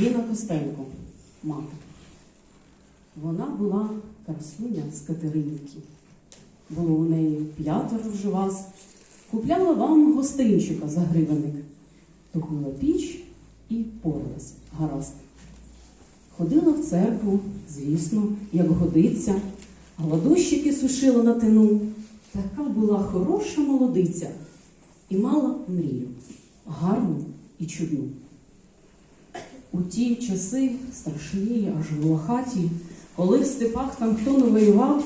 Ліна Костенко, мати. Вона була красуня з Катеринівки. Було у неї п'ятеро вже вас. Купляла вам гостинчика за гривенник. Топила піч і поралась гаразд. Ходила в церкву, звісно, як годиться, гладущики сушила на тину. Така була хороша молодиця і мала мрію гарну і чудну. У ті часи страшні, аж волохаті, коли в степах там хто не воював,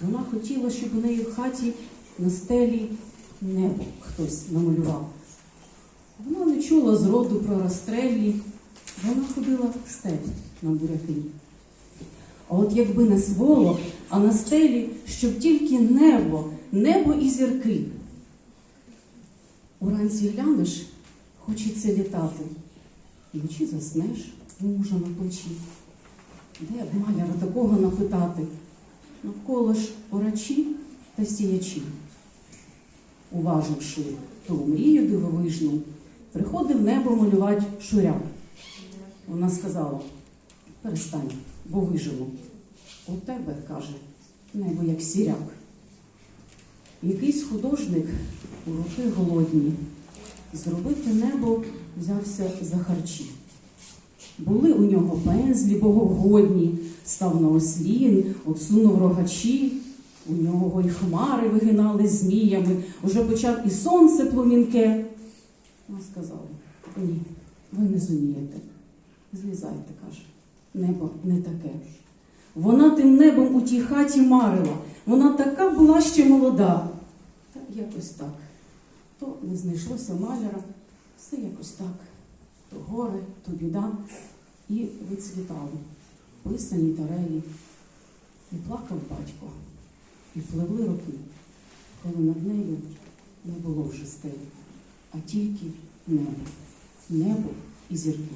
вона хотіла, щоб у неї в хаті на стелі небо хтось намалював. Вона не чула зроду про розстрелі, вона ходила в степі на буряки. А от якби не своло, а на стелі, щоб тільки небо, небо і зірки. Уранці глянеш, хочеться літати. Вночі заснеш мужа на плечі. Де б маляра такого напитати? Навколо ж орачі та сіячі. Уваживши ту мрію дивовижну, приходив небо малювати шуря. Вона сказала: перестань, бо виживу. У тебе, каже, небо як сіряк. Якийсь художник у руки голодні зробити небо взявся за харчі. Були у нього пензлі богогодні, став на ослін, отсунув рогачі. У нього й хмари вигинали зміями, уже почав і сонце пломінке. Вона сказала: ні, ви не зумієте. Злізайте, каже, небо не таке. Вона тим небом у тій хаті марила. Вона така була ще молода. Та якось так. То не знайшлося маляра, все якось так. То горе, то біда. І вицвітали писані тарелі. І плакав батько, і пливли роки, коли над нею не було вже стелі, а тільки небо, небо і зірки.